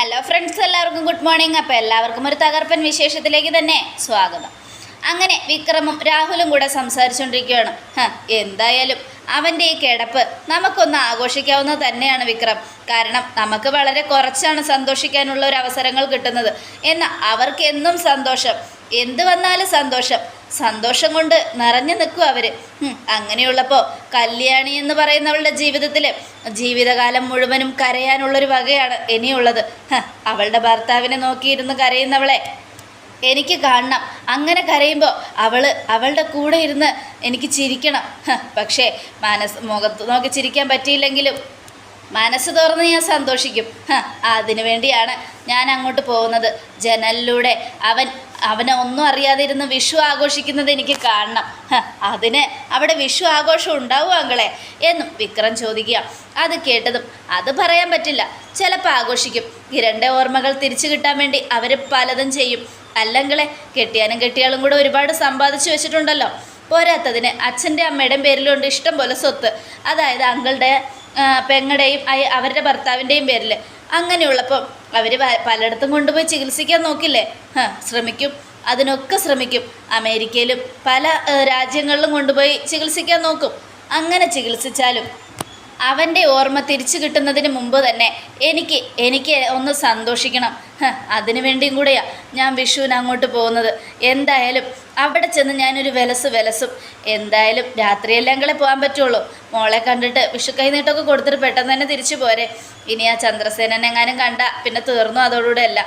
Hello friends എല്ലാവർക്കും good morning അപ്പോൾ എല്ലാവർക്കും ഒരു തകർപ്പൻ വിശേഷത്തിലേക്ക് തന്നെ സ്വാഗതം. അങ്ങനെ വിക്രമും രാഹുലും കൂടെ സംസാരിച്ചുകൊണ്ടിരിക്കുകയാണ് എന്തായാലും അവന്റെ ഈ കിടപ്പ് നമുക്കൊന്ന് ആഘോഷിക്കാവുന്നത് തന്നെയാണ് വിക്രം. കാരണം നമുക്ക് വളരെ കുറച്ചാണ് സന്തോഷിക്കാനുള്ള ഒരു അവസരങ്ങൾ കിട്ടുന്നത്. എന്നാൽ അവർക്ക് എന്നും സന്തോഷം. എന്ത് വന്നാലും സന്തോഷം. സന്തോഷം കൊണ്ട് നിറഞ്ഞു നിൽക്കും അവർ അങ്ങനെയുള്ളപ്പോൾ കല്യാണി എന്ന് പറയുന്നവളുടെ ജീവിതത്തിൽ ജീവിതകാലം മുഴുവനും കരയാനുള്ളൊരു വകയാണ് ഇനിയുള്ളത്. അവളുടെ ഭർത്താവിനെ നോക്കിയിരുന്ന് കരയുന്നവളെ എനിക്ക് കാണണം. അങ്ങനെ കരയുമ്പോൾ അവൾ അവളുടെ കൂടെ ഇരുന്ന് എനിക്ക് ചിരിക്കണം. പക്ഷേ മനസ് മുഖത്ത് നോക്കി ചിരിക്കാൻ പറ്റിയില്ലെങ്കിലും മനസ്സ് തുറന്ന് ഞാൻ സന്തോഷിക്കും. അതിനു വേണ്ടിയാണ് ഞാൻ അങ്ങോട്ട് പോകുന്നത്. ജനലിലൂടെ അവൻ അവനെ ഒന്നും അറിയാതെ ഇരുന്ന് വിഷു ആഘോഷിക്കുന്നത് എനിക്ക് കാണണം. അതിന് അവിടെ വിഷു ആഘോഷം ഉണ്ടാവും അങ്ങളെ എന്നും വിക്രം ചോദിക്കുക. അത് കേട്ടതും അത് പറയാൻ പറ്റില്ല. ചിലപ്പോൾ ആഘോഷിക്കും. ഇരണ്ട ഓർമ്മകൾ തിരിച്ചു കിട്ടാൻ വേണ്ടി അവർ പലതും ചെയ്യും. അല്ലെങ്കിലെ കെട്ടിയാനും കെട്ടിയാളും കൂടെ ഒരുപാട് സമ്പാദിച്ചു വെച്ചിട്ടുണ്ടല്ലോ. പോരാത്തതിന് അച്ഛന്റെ അമ്മയുടെയും പേരിലുണ്ട് ഇഷ്ടം പോലെ സ്വത്ത്. അതായത് അങ്കിളുടെ പെങ്ങളുടെയും അവരുടെ ഭർത്താവിന്റെയും പേരിൽ അങ്ങനെയുള്ളപ്പോൾ അവർ പലയിടത്തും കൊണ്ടുപോയി ചികിത്സിക്കാൻ നോക്കില്ലേ? ശ്രമിക്കും. അതിനൊക്കെ ശ്രമിക്കും. അമേരിക്കയിലും പല രാജ്യങ്ങളിലും കൊണ്ടുപോയി ചികിത്സിക്കാൻ നോക്കും. അങ്ങനെ ചികിത്സിച്ചാലും അവന്റെ ഓർമ്മ തിരിച്ചു കിട്ടുന്നതിന് മുമ്പ് തന്നെ എനിക്ക് എനിക്ക് ഒന്ന് സന്തോഷിക്കണം. അതിനു വേണ്ടിയും കൂടെയാണ് ഞാൻ വിഷുവിന് അങ്ങോട്ട് പോകുന്നത്. എന്തായാലും അവിടെ ചെന്ന് ഞാനൊരു വിലസ് വിലസും എന്തായാലും രാത്രിയെല്ലാം കളെ പോകാൻ പറ്റുള്ളൂ. മോളെ കണ്ടിട്ട് വിഷു കൈ നീട്ടൊക്കെ കൊടുത്തിട്ട് പെട്ടെന്ന് തന്നെ തിരിച്ചു പോരെ. ഇനി ആ ചന്ദ്രസേനനെ എങ്ങാനും കണ്ട പിന്നെ തീർന്നു അതോടുകൂടെ അല്ല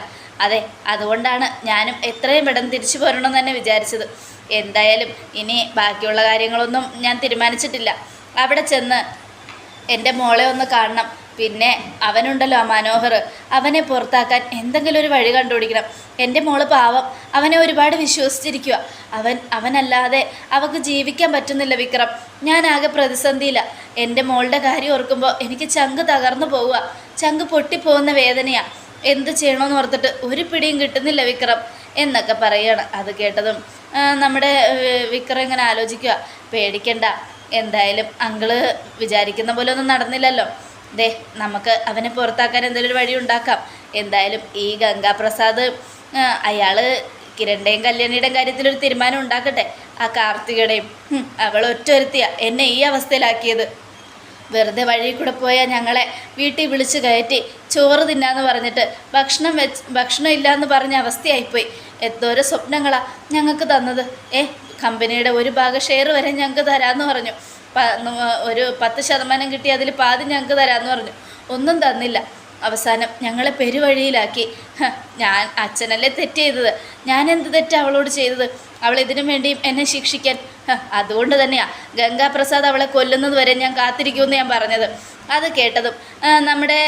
അതെ അതുകൊണ്ടാണ് ഞാനും എത്രയും പെട്ടെന്ന് തിരിച്ചു പോരണമെന്ന് തന്നെ വിചാരിച്ചത്. എന്തായാലും ഇനി ബാക്കിയുള്ള കാര്യങ്ങളൊന്നും ഞാൻ തീരുമാനിച്ചിട്ടില്ല. അവിടെ ചെന്ന് എന്റെ മോളെ ഒന്ന് കാണണം. പിന്നെ അവനുണ്ടല്ലോ ആ മനോഹർ. അവനെ പുറത്താക്കാൻ എന്തെങ്കിലും ഒരു വഴി കണ്ടുപിടിക്കണം. എന്റെ മോൾ പാവം. അവനെ ഒരുപാട് വിശ്വസിച്ചിരിക്കുക അവൻ അവനല്ലാതെ അവൾക്ക് ജീവിക്കാൻ പറ്റുന്നില്ല വിക്രം. ഞാൻ ആകെ പ്രതിസന്ധിയില്ല എന്റെ മോളുടെ കാര്യം ഓർക്കുമ്പോൾ എനിക്ക് ചങ്ക് തകർന്നു പോവുക ചങ്ക് പൊട്ടിപ്പോകുന്ന വേദനയാണ് എന്ത് ചെയ്യണമെന്ന് ഓർത്തിട്ട് ഒരു പിടിയും കിട്ടുന്നില്ല വിക്രം എന്നൊക്കെ പറയാണ് അത് കേട്ടതും. നമ്മുടെ വിക്രം ഇങ്ങനെ ആലോചിക്കുക പേടിക്കണ്ട. എന്തായാലും അങ്കിൾ വിചാരിക്കുന്ന പോലെ ഒന്നും നടന്നില്ലല്ലോ. ദേ നമുക്ക് അവനെ പുറത്താക്കാൻ എന്തെങ്കിലും ഒരു വഴി ഉണ്ടാക്കാം. എന്തായാലും ഈ ഗംഗാപ്രസാദ് അയാൾ കിരണിന്റെയും കല്യാണിയുടെയും കാര്യത്തിലൊരു തീരുമാനം ഉണ്ടാക്കട്ടെ. ആ കാർത്തികയുടെയും അവൾ ഒറ്റൊരുത്തിയ എന്നെ ഈ അവസ്ഥയിലാക്കിയത്. വെറുതെ വഴി കൂടെ പോയാൽ ഞങ്ങളെ വീട്ടിൽ വിളിച്ച് കയറ്റി ചോറ് തിന്നാന്ന് പറഞ്ഞിട്ട് ഭക്ഷണം വെച്ച് ഭക്ഷണം ഇല്ലയെന്ന് പറഞ്ഞ അവസ്ഥയായിപ്പോയി. എന്തോരം സ്വപ്നങ്ങളാണ് ഞങ്ങൾക്ക് തന്നത്. ഏ കമ്പനിയുടെ ഒരു ഭാഗം ഷെയർ വരെ ഞങ്ങൾക്ക് തരാമെന്ന് പറഞ്ഞു. ഒരു പത്ത് ശതമാനം കിട്ടി അതിൽ പാതി ഞങ്ങൾക്ക് തരാമെന്ന് പറഞ്ഞു. ഒന്നും തന്നില്ല. അവസാനം ഞങ്ങളെ പെരുവഴിയിലാക്കി. ഞാൻ അച്ഛനല്ലേ തെറ്റ് ചെയ്തത്? ഞാൻ എന്ത് തെറ്റ് അവളോട് ചെയ്തത്? അവൾ ഇതിനു വേണ്ടിയും എന്നെ ശിക്ഷിക്കാൻ. അതുകൊണ്ട് തന്നെയാണ് ഗംഗാപ്രസാദ് അവളെ കൊല്ലുന്നത് വരെ ഞാൻ കാത്തിരിക്കുമെന്ന് ഞാൻ പറഞ്ഞത്. അത് കേട്ടതും നമ്മുടെ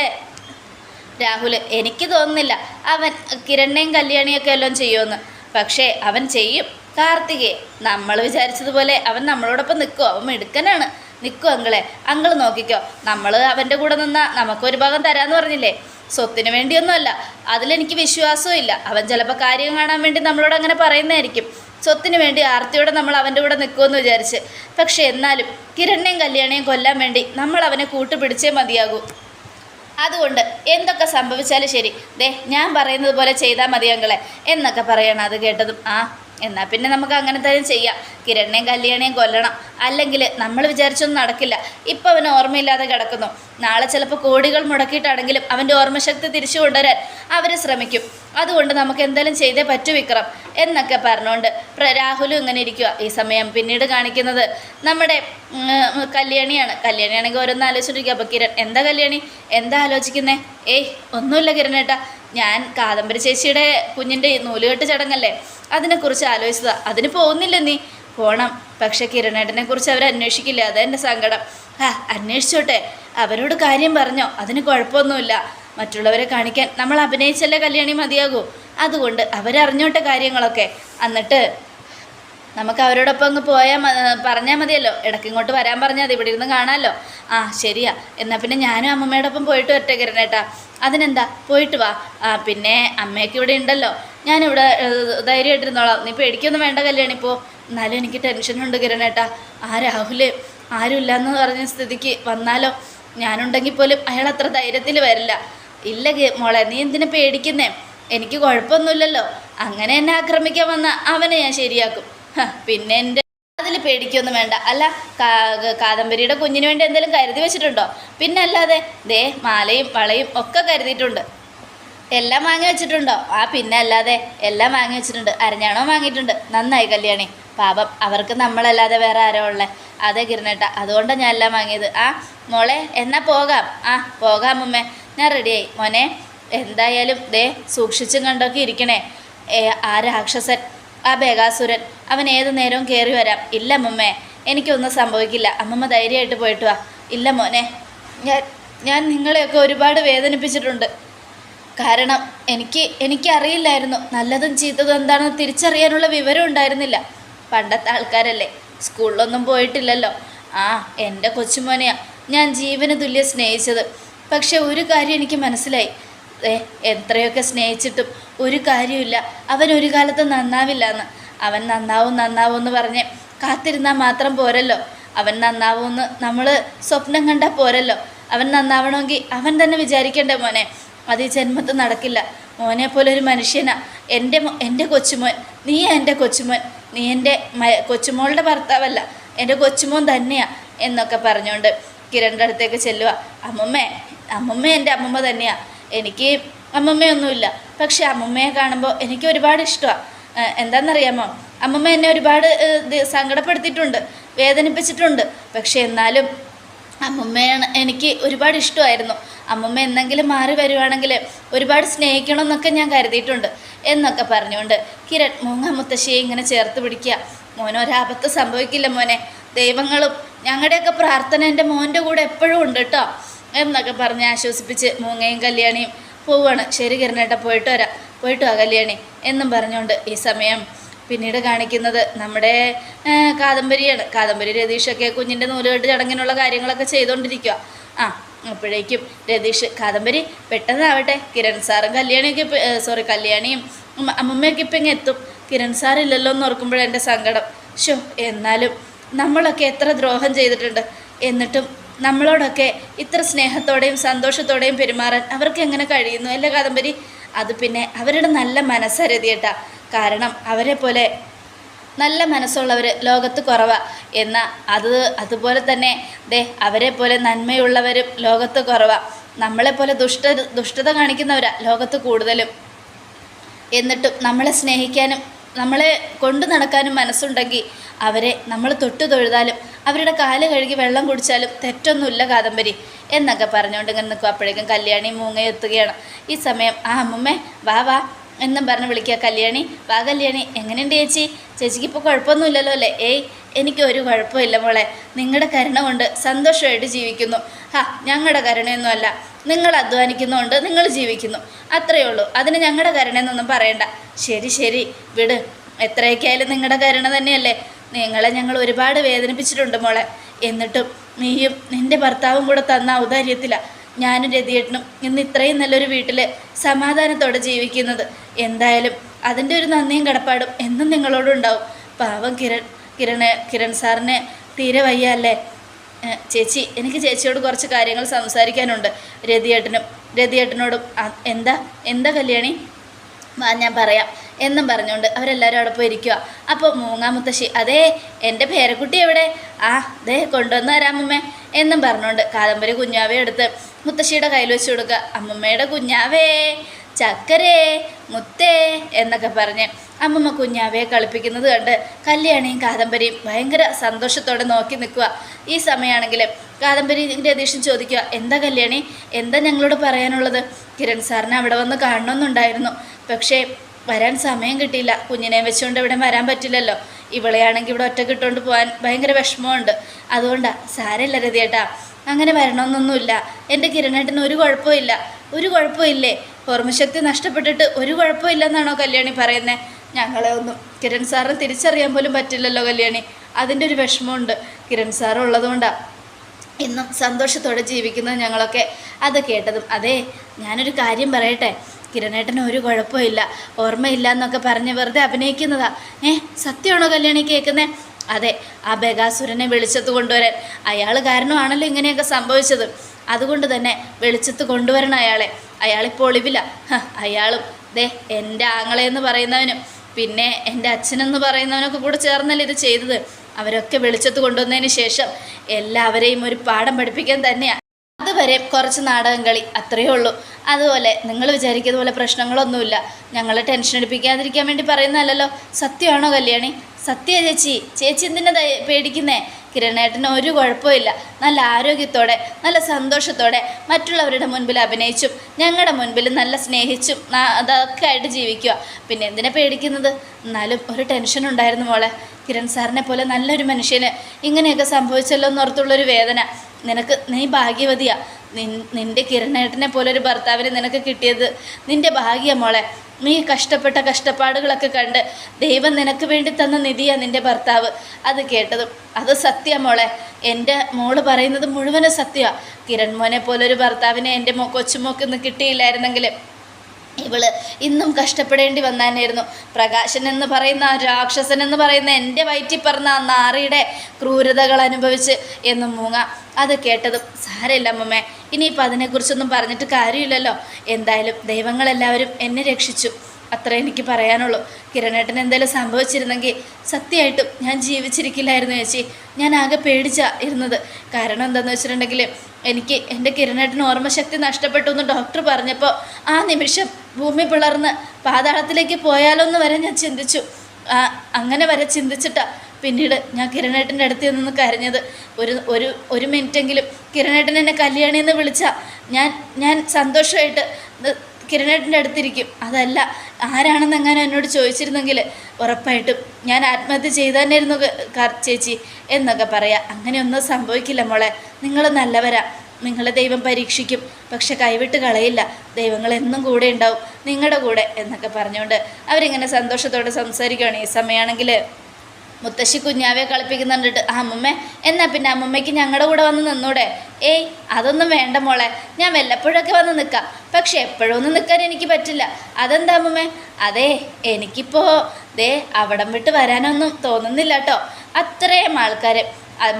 രാഹുൽ എനിക്ക് തോന്നുന്നില്ല അവൻ കിരണ്ണയും കല്യാണിയൊക്കെ എല്ലാം ചെയ്യുമെന്ന്. പക്ഷേ അവൻ ചെയ്യും. കാർത്തികയെ നമ്മൾ വിചാരിച്ചതുപോലെ അവൻ നമ്മളോടൊപ്പം നിൽക്കുമോ അവൻ മിടുക്കനാണ്. നിൽക്കും അങ്കിളെ അങ്കിൾ നോക്കിക്കോ. നമ്മൾ അവന്റെ കൂടെ നിന്നാൽ നമുക്കൊരു ഭാഗം തരാമെന്ന് പറഞ്ഞില്ലേ? സ്വത്തിന് വേണ്ടിയൊന്നുമല്ല. അതിലെനിക്ക് വിശ്വാസവും ഇല്ല. അവൻ ചിലപ്പോൾ കാര്യം കാണാൻ വേണ്ടി നമ്മളോട് അങ്ങനെ പറയുന്നതായിരിക്കും. സ്വത്തിന് വേണ്ടി ആർത്തിയോടെ നമ്മൾ അവന്റെ കൂടെ നിൽക്കുമെന്ന് വിചാരിച്ച്. പക്ഷേ എന്നാലും കിരണിനെയും കല്യാണിയും കൊല്ലാൻ വേണ്ടി നമ്മൾ അവനെ കൂട്ടുപിടിച്ചേ മതിയാകൂ. അതുകൊണ്ട് എന്തൊക്കെ സംഭവിച്ചാലും ശരി. ദേ ഞാൻ പറയുന്നത് പോലെ ചെയ്താൽ മതി അങ്ങളെ എന്നൊക്കെ പറയണം അത് കേട്ടതും. ആ എന്നാൽ പിന്നെ നമുക്ക് അങ്ങനെ തന്നെ ചെയ്യാം. കിരണിനെയും കല്യാണിയും കൊല്ലണം. അല്ലെങ്കിൽ നമ്മൾ വിചാരിച്ചൊന്നും നടക്കില്ല. ഇപ്പം അവന് ഓർമ്മയില്ലാതെ കിടക്കുന്നു. നാളെ ചിലപ്പോൾ കോടികൾ മുടക്കിയിട്ടാണെങ്കിലും അവന്റെ ഓർമ്മശക്തി തിരിച്ചു കൊണ്ടുവരാൻ അവർ ശ്രമിക്കും. അതുകൊണ്ട് നമുക്ക് എന്തെങ്കിലും ചെയ്തേ പറ്റൂ വിക്രം എന്നൊക്കെ പറഞ്ഞുകൊണ്ട് രാഹുലും ഇങ്ങനെ ഇരിക്കുക ഈ സമയം പിന്നീട് കാണിക്കുന്നത് നമ്മുടെ കല്യാണിയാണ്. കല്യാണിയാണെങ്കിൽ ഓരോന്ന് ആലോചിച്ചിട്ടിരിക്കുക അപ്പോൾ കിരൺ എന്താ കല്യാണി? എന്താ ആലോചിക്കുന്നേ? ഏയ് ഒന്നുമില്ല കിരണേട്ടാ ഞാൻ കാദംബരി ചേച്ചിയുടെ കുഞ്ഞിന്റെ നൂലുകെട്ട് ചടങ്ങല്ലേ അതിനെക്കുറിച്ച് ആലോചിച്ചതാ. അതിന് പോകുന്നില്ല നീ. പോണം. പക്ഷെ കിരണേട്ടനെ കുറിച്ച് അവർ അന്വേഷിക്കില്ല. അതെന്റെ സങ്കടം. ആ അന്വേഷിച്ചോട്ടെ. അവരോട് കാര്യം പറഞ്ഞോ. അതിന് കുഴപ്പമൊന്നുമില്ല. മറ്റുള്ളവരെ കാണിക്കാൻ നമ്മൾ അഭിനയിച്ചല്ലേ കല്യാണി മതിയാകൂ. അതുകൊണ്ട് അവരറിഞ്ഞോട്ടെ കാര്യങ്ങളൊക്കെ. എന്നിട്ട് നമുക്ക് അവരോടൊപ്പം അങ്ങ് പോയാൽ പറഞ്ഞാൽ മതിയല്ലോ. ഇടയ്ക്ക് ഇങ്ങോട്ട് വരാൻ പറഞ്ഞാൽ ഇവിടെ ഇരുന്ന് കാണാമല്ലോ ആ ശരിയാ. എന്നാൽ പിന്നെ ഞാനും അമ്മമ്മയോടൊപ്പം പോയിട്ട് വരട്ടെ കിരണേട്ടാ അതിനെന്താ? പോയിട്ട് വാ. ആ പിന്നെ അമ്മയൊക്കെ ഇവിടെ ഉണ്ടല്ലോ. ഞാനിവിടെ ധൈര്യമായിട്ടിരുന്നോളാം. നീ പേടിക്കൊന്നും വേണ്ട കല്യാണി ഇപ്പോൾ എന്നാലും എനിക്ക് ടെൻഷനുണ്ട് കിരണേട്ടാ ആ രാഹുൽ ആരുമില്ല എന്ന് പറഞ്ഞ സ്ഥിതിക്ക് വന്നാലോ? ഞാനുണ്ടെങ്കിൽ പോലും അയാൾ അത്ര ധൈര്യത്തിൽ വരില്ല. ഇല്ല മോളെ നീ എന്തിനാ പേടിക്കുന്നേ? എനിക്ക് കുഴപ്പമൊന്നുമില്ലല്ലോ. അങ്ങനെ എന്നെ ആക്രമിക്കാൻ വന്ന അവനെ ഞാൻ ശരിയാക്കും. പിന്നെ എന്റെ അതിൽ പേടിക്കൊന്നും വേണ്ട. അല്ല കാദംബരിയുടെ കുഞ്ഞിന് വേണ്ടി എന്തെങ്കിലും കരുതി വെച്ചിട്ടുണ്ടോ? പിന്നെ അല്ലാതെ ദേ മാലയും പളയും ഒക്കെ കരുതിയിട്ടുണ്ട്. എല്ലാം വാങ്ങി വെച്ചിട്ടുണ്ടോ? ആ പിന്നെ അല്ലാതെ എല്ലാം വാങ്ങി വെച്ചിട്ടുണ്ട്. അരഞ്ഞാണോ വാങ്ങിയിട്ടുണ്ട്? നന്നായി കല്യാണി. പാപം അവർക്ക് നമ്മളല്ലാതെ വേറെ ആരോ ഉള്ളേ? അതെ കിരണേട്ട അതുകൊണ്ടാണ് ഞാൻ എല്ലാം വാങ്ങിയത്. ആ മോളെ എന്നാ പോകാം? ആ പോകാം അമ്മേ ഞാൻ റെഡിയായി. മോനെ എന്തായാലും ദേ സൂക്ഷിച്ചും കണ്ടൊക്കെ ഇരിക്കണേ. ആ രാക്ഷസൻ ആ ബേഗാസുരൻ അവൻ ഏതു നേരവും കയറി വരാം. ഇല്ല അമ്മമ്മേ എനിക്കൊന്നും സംഭവിക്കില്ല. അമ്മമ്മ ധൈര്യമായിട്ട് പോയിട്ട് വാ. ഇല്ല മോനെ ഞാൻ ഞാൻ നിങ്ങളെയൊക്കെ ഒരുപാട് വേദനിപ്പിച്ചിട്ടുണ്ട്. കാരണം എനിക്ക് എനിക്കറിയില്ലായിരുന്നു. നല്ലതും ചീത്തതും എന്താണെന്ന് തിരിച്ചറിയാനുള്ള വിവരം ഉണ്ടായിരുന്നില്ല. പണ്ടത്തെ ആൾക്കാരല്ലേ സ്കൂളിലൊന്നും പോയിട്ടില്ലല്ലോ. ആ എന്റെ കൊച്ചുമോനെയാണ് ഞാൻ ജീവന് തുല്യം സ്നേഹിച്ചത്. പക്ഷെ ഒരു കാര്യം എനിക്ക് മനസ്സിലായി. എത്രയൊക്കെ സ്നേഹിച്ചിട്ടും ഒരു കാര്യമില്ല അവൻ ഒരു കാലത്ത് നന്നാവില്ല എന്ന് അവൻ നന്നാവും നന്നാവും എന്ന് പറഞ്ഞ് കാത്തിരുന്നാൽ മാത്രം പോരല്ലോ. അവൻ നന്നാവുമെന്ന് നമ്മൾ സ്വപ്നം കണ്ടാൽ പോരല്ലോ. അവൻ നന്നാവണമെങ്കിൽ അവൻ തന്നെ വിചാരിക്കണ്ടേ മോനെ? അത് ഈ ജന്മത്ത് നടക്കില്ല. മോനെ പോലെ ഒരു മനുഷ്യനാ. എന്റെ എന്റെ കൊച്ചുമോൻ. നീ എന്റെ കൊച്ചുമോൻ. നീ എന്റെ കൊച്ചുമോളുടെ ഭർത്താവല്ല. എന്റെ കൊച്ചുമോൻ തന്നെയാ എന്നൊക്കെ പറഞ്ഞുകൊണ്ട് കിരണിന്റെ അടുത്തേക്ക് ചെല്ലുക അമ്മമ്മേ അമ്മമ്മ എന്റെ അമ്മമ്മ തന്നെയാ. എനിക്ക് അമ്മമ്മയൊന്നുമില്ല. പക്ഷെ അമ്മമ്മയെ കാണുമ്പോൾ എനിക്ക് ഒരുപാട് ഇഷ്ടമാണ് എന്താണെന്നറിയാമോ അമ്മമ്മ എന്നെ ഒരുപാട് സങ്കടപ്പെടുത്തിയിട്ടുണ്ട് വേദനിപ്പിച്ചിട്ടുണ്ട്. പക്ഷെ എന്നാലും അമ്മമ്മയാണ് എനിക്ക് ഒരുപാട് ഇഷ്ടമായിരുന്നു. അമ്മമ്മ എന്തെങ്കിലും മാറി വരുവാണെങ്കിൽ ഒരുപാട് സ്നേഹിക്കണം എന്നൊക്കെ ഞാൻ കരുതിയിട്ടുണ്ട്. എന്നൊക്കെ പറഞ്ഞുകൊണ്ട് കിരൺ മൂങ്ങ മുത്തശ്ശിയെ ഇങ്ങനെ ചേർത്ത് പിടിക്കുക. മോനൊരാപത്ത് സംഭവിക്കില്ല മോനെ. ദൈവങ്ങളും ഞങ്ങളുടെയൊക്കെ പ്രാർത്ഥന എന്റെ മോന്റെ കൂടെ എപ്പോഴും ഉണ്ട് കേട്ടോ. എന്നൊക്കെ പറഞ്ഞ് ആശ്വസിപ്പിച്ച് മൂങ്ങയും കല്യാണിയും പോവാണ്. ശരി കിരണേട്ട പോയിട്ട് വരാം. പോയിട്ട് വാ കല്യാണി എന്നും പറഞ്ഞുകൊണ്ട് ഈ സമയം പിന്നീട് കാണിക്കുന്നത് നമ്മുടെ കാദംബരിയാണ്. കാദംബരി രതീഷൊക്കെ കുഞ്ഞിന്റെ നൂലുകെട്ട് ചടങ്ങിനുള്ള കാര്യങ്ങളൊക്കെ ചെയ്തുകൊണ്ടിരിക്കുക ആ അപ്പോഴേക്കും രതീഷ് കാദംബരി പെട്ടെന്നാവട്ടെ. കിരൺ സാറും കല്യാണിയൊക്കെ സോറി കല്യാണിയും അമ്മ- അമ്മമ്മയൊക്കെ ഇപ്പം ഇങ്ങനെ എത്തും. കിരൺ സാറില്ലല്ലോ എന്ന് ഓർക്കുമ്പോഴെന്റെ സങ്കടം. ഷോ എന്നാലും നമ്മളൊക്കെ എത്ര ദ്രോഹം ചെയ്തിട്ടുണ്ട്. എന്നിട്ടും നമ്മളോടൊക്കെ ഇത്ര സ്നേഹത്തോടെയും സന്തോഷത്തോടെയും പെരുമാറാൻ അവർക്ക് എങ്ങനെ കഴിയുന്നു? അല്ലേ കാദംബരി? അത് പിന്നെ അവരുടെ നല്ല മനസ്സരുതിയേട്ടാ കാരണം അവരെ പോലെ നല്ല മനസ്സുള്ളവർ ലോകത്ത് കുറവാ. എന്ന അത് അതുപോലെ തന്നെ ദേ അവരെ പോലെ നന്മയുള്ളവരും ലോകത്ത് കുറവാ. നമ്മളെപ്പോലെ ദുഷ്ട ദുഷ്ടത കാണിക്കുന്നവരാ ലോകത്ത് കൂടുതലും. എന്നിട്ടും നമ്മളെ സ്നേഹിക്കാനും നമ്മളെ കൊണ്ടു നടക്കാനും മനസ്സുണ്ടെങ്കിൽ അവരെ നമ്മൾ തൊട്ടു തൊഴുതാലും അവരുടെ കാൽ കഴുകി വെള്ളം കുടിച്ചാലും തെറ്റൊന്നുമില്ല കാദംബരി എന്നൊക്കെ പറഞ്ഞുകൊണ്ട് ഇങ്ങനെ നിൽക്കും. അപ്പോഴേക്കും കല്യാണി മൂങ്ങ എത്തുകയാണ്. ഈ സമയം ആ അമ്മുമ്മേ വാ വാ എന്നും പറഞ്ഞ് വിളിക്കുക. കല്യാണി വാ കല്യാണി എങ്ങനെയുണ്ട് ചേച്ചി? ചേച്ചിക്ക് ഇപ്പോൾ കുഴപ്പമൊന്നുമില്ലല്ലോ അല്ലേ? ഏയ് എനിക്ക് ഒരു കുഴപ്പമില്ല മോളെ. നിങ്ങളുടെ കരുണ കൊണ്ട് സന്തോഷമായിട്ട് ജീവിക്കുന്നു. ഹാ ഞങ്ങളുടെ കരുണയൊന്നുമല്ല. നിങ്ങൾ അധ്വാനിക്കുന്നുണ്ട് നിങ്ങൾ ജീവിക്കുന്നു. അത്രയേ ഉള്ളൂ. അതിന് ഞങ്ങളുടെ കരുണയെന്നൊന്നും പറയണ്ട. ശരി ശരി വിട്. എത്രയൊക്കെ ആയാലും നിങ്ങളുടെ കരുണ തന്നെയല്ലേ. നിങ്ങളെ ഞങ്ങൾ ഒരുപാട് വേദനിപ്പിച്ചിട്ടുണ്ട് മോളെ. എന്നിട്ടും നീയും നിന്റെ ഭർത്താവും കൂടെ തന്ന ഔദാര്യത്തിലാണ് ഞാനും രതിയേട്ടനും ഇന്ന് ഇത്രയും നല്ലൊരു വീട്ടിൽ സമാധാനത്തോടെ ജീവിക്കുന്നത്. എന്തായാലും അതിന്റെ ഒരു നന്ദിയും കടപ്പാടും എന്നും നിങ്ങളോടുണ്ടാവും പാവം കിരൺ കിരണ് കിരൺ സാറിനെ തീരെ വയ്യ അല്ലേ? ചേച്ചി എനിക്ക് ചേച്ചിയോട് കുറച്ച് കാര്യങ്ങൾ സംസാരിക്കാനുണ്ട്. രതിയേട്ടനും രതിയേട്ടനോടും എന്താ എന്താ കല്യാണി? വാ ഞാൻ പറയാം. എന്നും പറഞ്ഞുകൊണ്ട് അവരെല്ലാവരും അവിടെ പോയി ഇരിക്കുക അപ്പോൾ മൂങ്ങാ മുത്തശ്ശി അതേ എന്റെ പേരക്കുട്ടി എവിടെ? ആ ദേ കൊണ്ടുവന്ന് തരാമമ്മേ എന്നും പറഞ്ഞുകൊണ്ട് കാദംബരി കുഞ്ഞാവേ എടുത്ത് മുത്തശ്ശിയുടെ കയ്യിൽ വെച്ച് കൊടുക്കുക. അമ്മമ്മയുടെ കുഞ്ഞാവേ ചക്കരേ മുത്തേ എന്നൊക്കെ പറഞ്ഞ് അമ്മമ്മ കുഞ്ഞാവയെ കളിപ്പിക്കുന്നത് കണ്ട് കല്യാണിയും കാദംബരിയും ഭയങ്കര സന്തോഷത്തോടെ നോക്കി നിൽക്കുക ഈ സമയമാണെങ്കിൽ കാദംബരി രതീഷും ചോദിക്കുക എന്താ കല്യാണി? എന്താ ഞങ്ങളോട് പറയാനുള്ളത്? കിരൺ സാറിനെ അവിടെ വന്ന് കാണണമെന്നുണ്ടായിരുന്നു. പക്ഷേ വരാൻ സമയം കിട്ടിയില്ല. കുഞ്ഞിനെ വെച്ചുകൊണ്ട് ഇവിടെ വരാൻ പറ്റില്ലല്ലോ. ഇവളെയാണെങ്കിൽ ഇവിടെ ഒറ്റ കിട്ടുകൊണ്ട് പോകാൻ ഭയങ്കര വിഷമമുണ്ട്. അതുകൊണ്ടാ സാരമില്ല രതിയേട്ടാ. അങ്ങനെ വരണമെന്നൊന്നുമില്ല. എന്റെ കിരണേട്ടന് ഒരു കുഴപ്പമില്ല ഒരു കുഴപ്പമില്ലേ ഓർമ്മശക്തി നഷ്ടപ്പെട്ടിട്ട് ഒരു കുഴപ്പമില്ലെന്നാണോ കല്യാണി പറയുന്നത് ഞങ്ങളെ ഒന്നും കിരൺ സാറിന് തിരിച്ചറിയാൻ പോലും പറ്റില്ലല്ലോ കല്യാണി. അതിന്റെ ഒരു വിഷമമുണ്ട്. കിരൺ സാർ ഇന്നും സന്തോഷത്തോടെ ജീവിക്കുന്നത് ഞങ്ങളൊക്കെ. അത് കേട്ടതും അതെ ഞാനൊരു കാര്യം പറയട്ടെ? കിരണേട്ടന് ഒരു കുഴപ്പമില്ല. ഓർമ്മയില്ല എന്നൊക്കെ പറഞ്ഞ് വെറുതെ അഭിനയിക്കുന്നതാ. ഏ സത്യമാണോ കല്യാണി കേൾക്കുന്നേ അതെ ആ ബഗാസുരനെ വെളിച്ചത്ത് കൊണ്ടുവരാൻ. അയാൾ കാരണമാണല്ലോ ഇങ്ങനെയൊക്കെ സംഭവിച്ചത്. അതുകൊണ്ട് തന്നെ വെളിച്ചത്ത് കൊണ്ടുവരണം അയാളെ. അയാളിപ്പോൾ ഒളിവില്ല അയാളും ദേ എന്റെ ആങ്ങളെ എന്ന് പറയുന്നവനും പിന്നെ എന്റെ അച്ഛനെന്ന് പറയുന്നവനൊക്കെ കൂടെ ചേർന്നല്ലേ ഇത് ചെയ്തത്. അവരൊക്കെ വെളിച്ചത്ത് കൊണ്ടുവന്നതിന് ശേഷം എല്ലാവരെയും ഒരു പാഠം പഠിപ്പിക്കാൻ തന്നെയാണ് അതുവരെ കുറച്ച് നാടകം കളി അത്രയേ ഉള്ളൂ. അതുപോലെ നിങ്ങൾ വിചാരിക്കുന്ന പോലെ പ്രശ്നങ്ങളൊന്നുമില്ല. ഞങ്ങളെ ടെൻഷൻ അടിപ്പിക്കാതിരിക്കാൻ വേണ്ടി പറയുന്നതല്ലോ സത്യമാണോ കല്യാണി? സത്യ ചേച്ചി. ചേച്ചി എന്തിനാ പേടിക്കുന്നേ? കിരണേട്ടന് ഒരു കുഴപ്പമില്ല നല്ല ആരോഗ്യത്തോടെ നല്ല സന്തോഷത്തോടെ മറ്റുള്ളവരുടെ മുൻപിൽ അഭിനയിച്ചും ഞങ്ങളുടെ മുൻപിൽ നല്ല സ്നേഹിച്ചും അതൊക്കെ ആയിട്ട് ജീവിക്കുക. പിന്നെ എന്തിനാ പേടിക്കുന്നത്? എന്നാലും ഒരു ടെൻഷൻ ഉണ്ടായിരുന്നു മോളെ. കിരൺ സാറിനെ പോലെ നല്ലൊരു മനുഷ്യന് ഇങ്ങനെയൊക്കെ സംഭവിച്ചല്ലോ എന്നോർത്തുള്ളൊരു വേദന. നിനക്ക് നീ ഭാഗ്യവതിയാ. നിൻ നിന്റെ കിരണേട്ടനെ പോലൊരു ഭർത്താവിനെ നിനക്ക് കിട്ടിയത്. നിന്റെ ഭാഗ്യം മോളെ നീ കഷ്ടപ്പെട്ട കഷ്ടപ്പാടുകളൊക്കെ കണ്ട് ദൈവം നിനക്ക് വേണ്ടി തന്ന നിധിയാ നിന്റെ ഭർത്താവ്. അത് കേട്ടതും അത് സത്യം മോളെ. എന്റെ മോൾ പറയുന്നത് മുഴുവനും സത്യമാണ് കിരൺ മോനെ പോലൊരു ഭർത്താവിനെ എന്റെ കൊച്ചുമോക്ക് കൊച്ചുമോക്കൊന്നും കിട്ടിയില്ലായിരുന്നെങ്കിൽ ഇവൾ ഇന്നും കഷ്ടപ്പെടേണ്ടി വന്നാനായിരുന്നു പ്രകാശൻ എന്ന് പറയുന്ന രാക്ഷസൻ എന്ന് പറയുന്ന എന്റെ വയറ്റിൽ പറഞ്ഞ ആ നാറിയുടെ ക്രൂരതകൾ അനുഭവിച്ച് എന്ന് മൂങ്ങ അത് കേട്ടതും സാരമില്ല അമ്മമ്മേ ഇനിയിപ്പോൾ അതിനെക്കുറിച്ചൊന്നും പറഞ്ഞിട്ട് കാര്യമില്ലല്ലോ. എന്തായാലും ദൈവങ്ങളെല്ലാവരും എന്നെ രക്ഷിച്ചു. അത്ര എനിക്ക് പറയാനുള്ളൂ. കിരണേട്ടൻ എന്തെങ്കിലും സംഭവിച്ചിരുന്നെങ്കിൽ സത്യമായിട്ടും ഞാൻ ജീവിച്ചിരിക്കില്ലായിരുന്നു ചേച്ചി. ഞാൻ ആകെ പേടിച്ച ഇരുന്നത്. കാരണം എന്താണെന്ന് വെച്ചിട്ടുണ്ടെങ്കിൽ എനിക്ക് എന്റെ കിരണേട്ടന് ഓർമ്മശക്തി നഷ്ടപ്പെട്ടു എന്ന് ഡോക്ടർ പറഞ്ഞപ്പോൾ ആ നിമിഷം ഭൂമി പിളർന്ന് പാതാളത്തിലേക്ക് പോയാലോ എന്ന് വരെ ഞാൻ ചിന്തിച്ചു. അങ്ങനെ വരെ ചിന്തിച്ചിട്ടാ പിന്നീട് ഞാൻ കിരണേട്ടന്റെ അടുത്ത് നിന്ന് കരഞ്ഞത്. ഒരു ഒരു ഒരു മിനിറ്റെങ്കിലും കിരണേട്ടൻ എന്നെ കല്യാണി എന്ന് വിളിച്ചാൽ ഞാൻ ഞാൻ സന്തോഷമായിട്ട് കിരണേട്ടന്റെ അടുത്തിരിക്കും. അതല്ല ആരാണെന്ന് എങ്ങനെ എന്നോട് ചോദിച്ചിരുന്നെങ്കിൽ ഉറപ്പായിട്ടും ഞാൻ ആത്മഹത്യ ചെയ്തു തന്നെയായിരുന്നു ചേച്ചി എന്നൊക്കെ പറയാം. അങ്ങനെയൊന്നും സംഭവിക്കില്ല മോളെ. നിങ്ങൾ നല്ലവരാ. നിങ്ങളെ ദൈവം പരീക്ഷിക്കും. പക്ഷെ കൈവിട്ട് കളയില്ല. ദൈവങ്ങൾ എന്നും കൂടെ ഉണ്ടാവും. നിങ്ങളുടെ കൂടെ എന്നൊക്കെ പറഞ്ഞുകൊണ്ട് അവരിങ്ങനെ സന്തോഷത്തോടെ സംസാരിക്കുകയാണ്. ഈ സമയമാണെങ്കിൽ മുത്തശ്ശി കുഞ്ഞാവെ കളിപ്പിക്കുന്നുണ്ടിട്ട് അമ്മമ്മ എന്നാ പിന്നെ അമ്മമ്മയ്ക്ക് ഞങ്ങളുടെ കൂടെ വന്ന് നിന്നൂടെ? ഏയ് അതൊന്നും വേണ്ട മോളെ. ഞാൻ വല്ലപ്പോഴൊക്കെ വന്ന് നിൽക്കാം പക്ഷെ എപ്പോഴൊന്നും നിൽക്കാൻ എനിക്ക് പറ്റില്ല. അതെന്താ അമ്മമ്മ? അതെ എനിക്കിപ്പോൾ ദേ അവിടം വിട്ട് വരാനൊന്നും തോന്നുന്നില്ല കേട്ടോ അത്രയും ആൾക്കാർ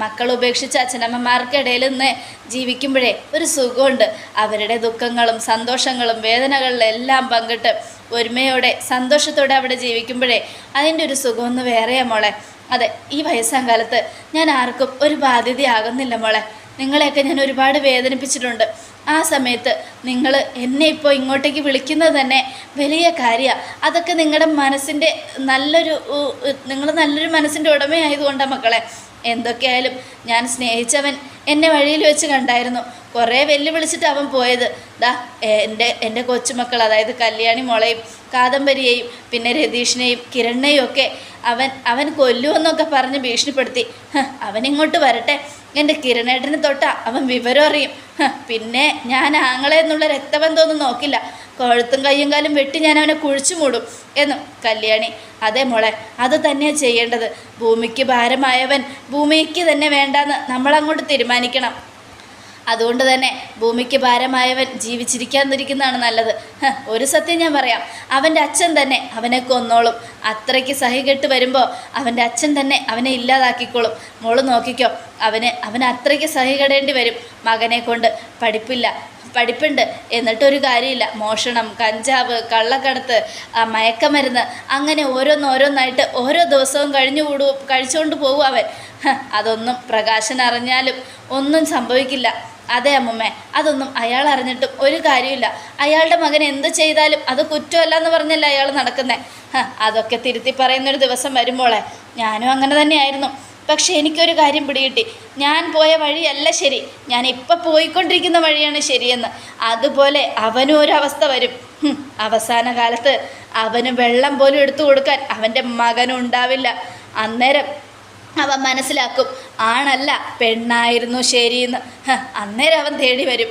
മക്കൾ ഉപേക്ഷിച്ച് അച്ഛനമ്മമാർക്കിടയിൽ നിന്ന് ജീവിക്കുമ്പോഴേ ഒരു സുഖമുണ്ട്. അവരുടെ ദുഃഖങ്ങളും സന്തോഷങ്ങളും വേദനകളിലും എല്ലാം പങ്കിട്ട് ഒരുമയോടെ സന്തോഷത്തോടെ അവിടെ ജീവിക്കുമ്പോഴേ അതിന്റെ ഒരു സുഖമൊന്ന് വേറെയാ മോളെ. അതെ ഈ വയസ്സാം കാലത്ത് ഞാൻ ആർക്കും ഒരു ബാധ്യതയാകുന്നില്ല മോളെ. നിങ്ങളെയൊക്കെ ഞാൻ ഒരുപാട് വേദനിപ്പിച്ചിട്ടുണ്ട്. ആ സമയത്ത് നിങ്ങൾ എന്നെ ഇപ്പോൾ ഇങ്ങോട്ടേക്ക് വിളിക്കുന്നത് തന്നെ വലിയ കാര്യമാണ് അതൊക്കെ നിങ്ങളുടെ മനസ്സിന്റെ നല്ലൊരു നിങ്ങൾ നല്ലൊരു മനസ്സിന്റെ ഉടമയായതുകൊണ്ടാണ് മക്കളെ. എന്തൊക്കെയായാലും ഞാൻ സ്നേഹിച്ചവൻ എന്നെ വഴിയിൽ വെച്ച് കണ്ടായിരുന്നു. കുറേ വെല്ലുവിളിച്ചിട്ട് അവൻ പോയത്. ദാ എന്റെ എന്റെ കൊച്ചുമക്കൾ അതായത് കല്യാണി മോളെയും കാദംബരിയെയും പിന്നെ രതീഷിനെയും കിരണിനെയും ഒക്കെ അവൻ അവൻ കൊല്ലുമെന്നൊക്കെ പറഞ്ഞ് ഭീഷണിപ്പെടുത്തി. അവനിങ്ങോട്ട് വരട്ടെ. എന്റെ കിരണേട്ടന് തൊട്ട അവൻ വിവരം അറിയും. പിന്നെ ഞാൻ ആങ്ങളെ എന്നുള്ള രക്തബന്ധമൊന്നും നോക്കില്ല. കൊഴുത്തും കയ്യും കാലും വെട്ടി ഞാൻ അവനെ കുഴിച്ചു മൂടും എന്നും. കല്യാണി അതെ മോളെ അത് തന്നെയാണ് ചെയ്യേണ്ടത്. ഭൂമിക്ക് ഭാരമായവൻ ഭൂമിക്ക് തന്നെ വേണ്ടാന്ന് നമ്മളങ്ങോട്ട് തീരുമാനിക്കണം. അതുകൊണ്ട് തന്നെ ഭൂമിക്ക് ഭാരമായവൻ ജീവിച്ചിരിക്കാതിരിക്കുന്നതാണ് നല്ലത്. ഒരു സത്യം ഞാൻ പറയാം. അവന്റെ അച്ഛൻ തന്നെ അവനെ കൊന്നോളും. അത്രയ്ക്ക് സഹികെട്ട് വരുമ്പോൾ അവന്റെ അച്ഛൻ തന്നെ അവനെ ഇല്ലാതാക്കിക്കോളും. മോൾ നോക്കിക്കോ അവന് അവന് അത്രയ്ക്ക് സഹികെടേണ്ടി വരും. മകനെ കൊണ്ട് പഠിപ്പില്ല പഠിപ്പുണ്ട്. എന്നിട്ടൊരു കാര്യമില്ല. മോഷണം കഞ്ചാവ് കള്ളക്കടത്ത് മയക്കമരുന്ന് അങ്ങനെ ഓരോന്നോരോന്നായിട്ട് ഓരോ ദിവസവും കഴിഞ്ഞു കൂടു കഴിച്ചുകൊണ്ട് പോകും അവൻ. അതൊന്നും പ്രകാശൻ അറിഞ്ഞാലും ഒന്നും സംഭവിക്കില്ല. അതെ അമ്മമ്മേ അതൊന്നും അയാൾ അറിഞ്ഞിട്ടും ഒരു കാര്യമില്ല അയാളുടെ മകൻ എന്ത് ചെയ്താലും അത് കുറ്റമല്ല എന്ന് പറഞ്ഞല്ല അയാൾ നടക്കുന്നേ? അതൊക്കെ തിരുത്തി പറയുന്നൊരു ദിവസം വരുമ്പോളെ ഞാനും അങ്ങനെ തന്നെയായിരുന്നു. പക്ഷെ എനിക്കൊരു കാര്യം പിടികിട്ടി. ഞാൻ പോയ വഴിയല്ല ശരി. ഞാൻ ഇപ്പം പോയിക്കൊണ്ടിരിക്കുന്ന വഴിയാണ് ശരിയെന്ന്. അതുപോലെ അവനും അവസ്ഥ വരും. അവസാന കാലത്ത് അവന് വെള്ളം പോലും എടുത്തു കൊടുക്കാൻ അവന്റെ മകനുണ്ടാവില്ല അന്നേരം അവൻ മനസ്സിലാക്കും ആണല്ല പെണ്ണായിരുന്നു ശരിയെന്ന്. അന്നേരം അവൻ തേടി വരും.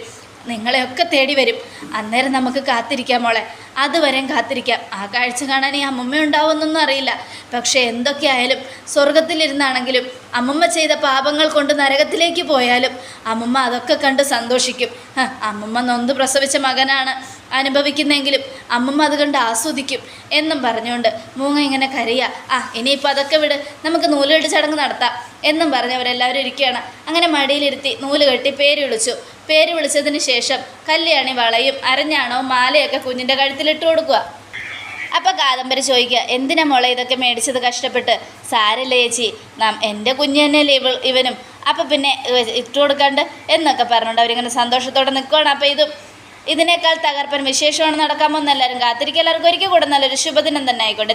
നിങ്ങളെയൊക്കെ തേടി വരും. അന്നേരം നമുക്ക് കാത്തിരിക്കാം മോളെ. അതുവരെയും കാത്തിരിക്കാം. ആ കാഴ്ച കാണാൻ ഈ അമ്മമ്മ ഉണ്ടാവുമെന്നൊന്നും അറിയില്ല. പക്ഷേ എന്തൊക്കെയായാലും സ്വർഗത്തിലിരുന്നാണെങ്കിലും അമ്മമ്മ ചെയ്ത പാപങ്ങൾ കൊണ്ട് നരകത്തിലേക്ക് പോയാലും അമ്മമ്മ അതൊക്കെ കണ്ട് സന്തോഷിക്കും. അമ്മമ്മ നൊന്ത് പ്രസവിച്ച മകനാണ് അനുഭവിക്കുന്നെങ്കിലും അമ്മമ്മ അത് കണ്ട് ആസ്വദിക്കും എന്നും പറഞ്ഞുകൊണ്ട് മൂങ്ങ ഇങ്ങനെ കരയുക ആ ഇനിയിപ്പോൾ അതൊക്കെ വിട് നമുക്ക് നൂലുകെട്ട് ചടങ്ങ് നടത്താം എന്നും പറഞ്ഞവരെല്ലാവരും ഇരിക്കുകയാണ്. അങ്ങനെ മടിയിലിരുത്തി നൂൽ കെട്ടി പേര് വിളിച്ചു. പേര് വിളിച്ചതിന് ശേഷം കല്യാണി വളയും അരഞ്ഞാണോ മാലയൊക്കെ കുഞ്ഞിന്റെ കഴുത്തിലിട്ട് കൊടുക്കുക അപ്പൊ കാദംബരി ചോദിക്കുക എന്തിനാ മോളെ ഇതൊക്കെ മേടിച്ചത്? കഷ്ടപ്പെട്ട്. സാരല്ലേ ചേച്ചി നാം എന്റെ കുഞ്ഞു തന്നെയല്ലേ ഇവൾ ഇവനും. അപ്പൊ പിന്നെ ഇട്ടു കൊടുക്കാണ്ട്? എന്നൊക്കെ പറഞ്ഞുകൊണ്ട് അവരിങ്ങനെ സന്തോഷത്തോടെ നിൽക്കുകയാണ് അപ്പോൾ ഇതും ഇതിനേക്കാൾ തകർപ്പൻ വിശേഷമാണ് നടക്കാമോ എന്നെല്ലാവരും എല്ലാവരും കാത്തിരിക്കുക. എല്ലാവർക്കും ഒരിക്കൽ കൂടെ നല്ലൊരു ശുഭദിനം തന്നെ ആയിക്കോട്ടെ.